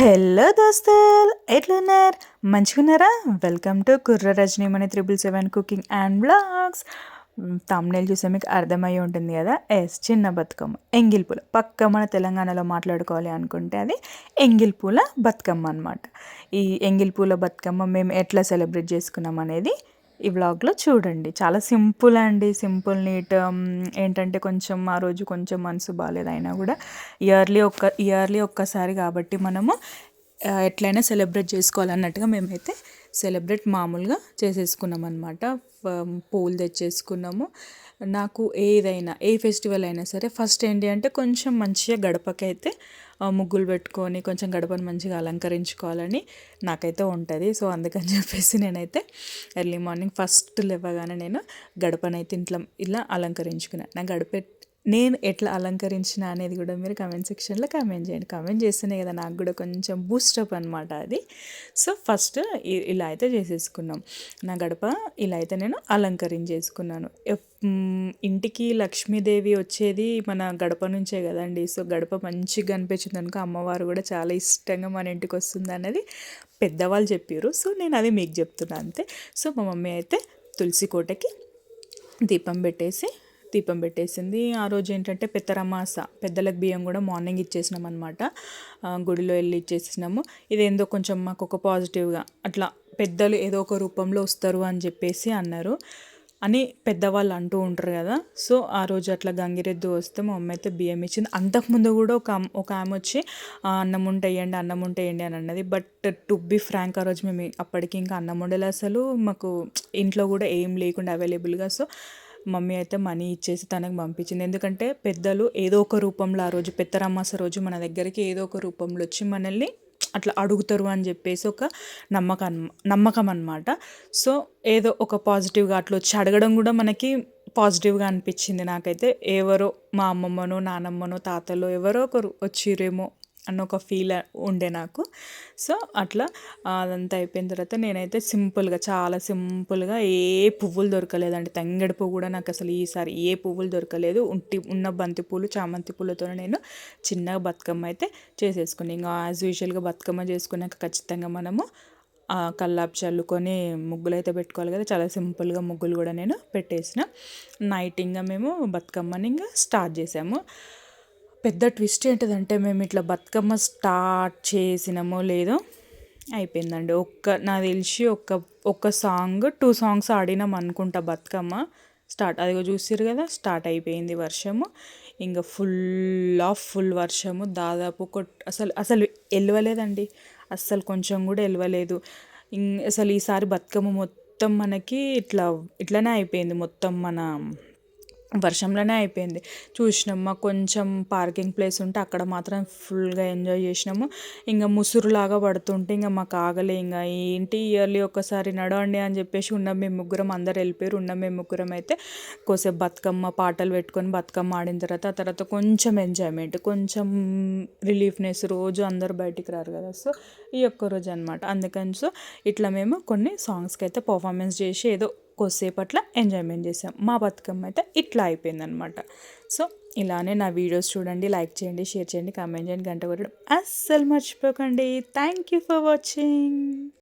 Hello దోస్తులు ఎట్లున్నారు మంచిగున్నారా welcome to Kurra Rajanimani triple seven cooking and blogs. Thumbnail చూసే మీకు అర్థమై ఉంటుంది కదా? ఎస్ చిన్న బతుకమ్మ. ఎంగిల్ పూల పక్క మన తెలంగాణలో మాట్లాడుకోవాలి అనుకుంటే అది ఎంగిల్ పూల బతుకమ్మ అనమాట ఈ ఎంగిల్ పూల బతుకమ్మ మేము ఎట్లా సెలబ్రేట్ చేసుకున్నాం అనేది ఈ వ్లాగ్లో చూడండి. చాలా సింపుల్ అండి. సింపుల్ నీట్ ఏంటంటే కొంచెం ఆ రోజు కొంచెం మనసు బాగాలేదు అయినా కూడా ఇయర్లీ ఒక్క ఇయర్లీ ఒక్కసారి కాబట్టి మనము ఎట్లయినా సెలబ్రేట్ చేసుకోవాలన్నట్టుగా మేమైతే సెలబ్రేట్ మామూలుగా చేసేసుకున్నాం అనమాట పూలు తెచ్చేసుకున్నాము. నాకు ఏదైనా ఏ ఫెస్టివల్ అయినా సరే ఫస్ట్ ఏంటి అంటే కొంచెం మంచిగా గడపకైతే ముగ్గులు పెట్టుకొని కొంచెం గడపను మంచిగా అలంకరించుకోవాలని నాకైతే ఉంటుంది. సో అందుకని చెప్పేసి నేనైతే ఎర్లీ మార్నింగ్ ఫస్ట్ లేవగానే నేను గడపనైతే ఇంట్లో ఇలా అలంకరించుకున్నాను నా గడప నేను ఎట్లా అలంకరించిన అనేది కూడా మీరు కామెంట్ సెక్షన్లో కామెంట్ చేయండి. కామెంట్ చేస్తేనే కదా నాకు కూడా కొంచెం బూస్టప్ అనమాట అది. సో ఫస్ట్ ఇలా అయితే చేసేసుకున్నాం. నా గడప ఇలా అయితే నేను అలంకరించేసుకున్నాను. ఇంటికి లక్ష్మీదేవి వచ్చేది మన గడప నుంచే కదండి. సో గడప మంచిగా అనిపించింది అనుకో అమ్మవారు కూడా చాలా ఇష్టంగా మన ఇంటికి వస్తుంది అనేది పెద్దవాళ్ళు చెప్పారు సో నేను అది మీకు చెప్తున్నాను అంతే. సో మా మమ్మీ అయితే తులసి కోటకి దీపం పెట్టేసి దీపం పెట్టేసింది. ఆ రోజు ఏంటంటే పెత్తరమాస పెద్దలకు బియ్యం కూడా మార్నింగ్ ఇచ్చేసినాం అనమాట గుడిలో వెళ్ళి ఇచ్చేసినాము. ఇదేందో కొంచెం మాకు ఒక పాజిటివ్గా అట్లా పెద్దలు ఏదో ఒక రూపంలో వస్తారు అని చెప్పేసి అన్నారు. అని పెద్దవాళ్ళు అంటూ ఉంటారు కదా. సో ఆ రోజు అట్లా గంగిరెద్దు వస్తే మా అమ్మ అయితే బియ్యం ఇచ్చింది. అంతకుముందు కూడా ఒక ఒక ఆమె వచ్చి అన్నం ఉంటేయండి అన్నం ఉంటేయండి అని అన్నది. బట్ టు బి ఫ్రాంక్ ఆ రోజు మేము అప్పటికి ఇంకా అన్నం ఉండేది అసలు. మాకు ఇంట్లో కూడా ఏం లేకుండా అవైలబుల్గా. సో మమ్మీ అయితే మనీ ఇచ్చేసి తనకు పంపించింది. ఎందుకంటే పెద్దలు ఏదో ఒక రూపంలో ఆ రోజు పెద్దరమ్మాస రోజు మన దగ్గరికి ఏదో ఒక రూపంలో వచ్చి మనల్ని అట్లా అడుగుతారు అని చెప్పేసి ఒక నమ్మకం నమ్మకం అనమాట సో ఏదో ఒక పాజిటివ్గా అట్లా వచ్చి అడగడం కూడా మనకి పాజిటివ్గా అనిపించింది నాకైతే. ఎవరో మా అమ్మమ్మనో నానమ్మనో తాతలో ఎవరో ఒకరు వచ్చిరేమో అన్న ఒక ఫీల్ ఉండే నాకు. సో అట్లా అదంతా అయిపోయిన తర్వాత నేనైతే సింపుల్గా చాలా సింపుల్గా ఏ పువ్వులు దొరకలేదండి. తంగడి పువ్వు కూడా నాకు అసలు ఈసారి ఏ పువ్వులు దొరకలేదు. ఉంటి ఉన్న బంతి పూలు చామంతి పూలతో నేను చిన్నగా బతుకమ్మ అయితే చేసేసుకుని ఇంకా యాజ్ యూజువల్గా బతుకమ్మ చేసుకున్నాక ఖచ్చితంగా మనము కల్లాపు చల్లుకొని ముగ్గులు అయితే పెట్టుకోవాలి కదా. చాలా సింపుల్గా ముగ్గులు కూడా నేను పెట్టేసిన. నైట్ ఇంకా మేము బతుకమ్మని ఇంకా స్టార్ట్ చేసాము. పెద్ద ట్విస్ట్ ఏంటిదంటే మేము ఇట్లా బతుకమ్మ స్టార్ట్ చేసినామో లేదో అయిపోయిందండి. ఒక్క నాకు తెలిసి ఒక్క ఒక్క సాంగ్ టూ సాంగ్స్ ఆడినాం అనుకుంటా బతుకమ్మ స్టార్ట్. అదిగో చూసారు కదా స్టార్ట్ అయిపోయింది వర్షము. ఇంకా ఫుల్ ఆఫ్ ఫుల్ వర్షము. దాదాపు అసలు అసలు ఎలవలేదండి అస్సలు కొంచెం కూడా ఎలవలేదు అసలు ఈసారి బతుకమ్మ మొత్తం మనకి ఇట్లా ఇట్లనే అయిపోయింది మొత్తం మన వర్షంలోనే అయిపోయింది. చూసినాము కొంచెం పార్కింగ్ ప్లేస్ ఉంటే అక్కడ మాత్రం ఫుల్గా ఎంజాయ్ చేసినాము. ఇంకా ముసురులాగా పడుతుంటే ఇంకా మాకు ఆగలే. ఇంకా ఏంటి ఇయర్లీ ఒకసారి నడవండి అని చెప్పేసి ఉన్నాం మేము ముగ్గురం అందరు వెళ్ళిపోయారు. ఉన్నాం మేము ముగ్గురం అయితే కోసేపు బతుకమ్మ పాటలు పెట్టుకొని బతుకమ్మ ఆడిన తర్వాత ఆ తర్వాత కొంచెం ఎంజాయ్మెంట్ కొంచెం రిలీఫ్నెస్ రోజు అందరు బయటికి రారు కదా. సో ఈ ఒక్క రోజు అనమాట అందుకని సో ఇట్లా మేము కొన్ని సాంగ్స్కి అయితే పర్ఫార్మెన్స్ చేసి ఏదో కొద్దిసేపట్ల ఎంజాయ్మెంట్ చేసాం మా బతుకమ్మ అయితే ఇట్లా అయిపోయిందనమాట సో ఇలానే నా వీడియోస్ చూడండి లైక్ చేయండి షేర్ చేయండి కామెంట్ చేయండి గంట కొట్టడం అస్సలు మర్చిపోకండి. Thank you for watching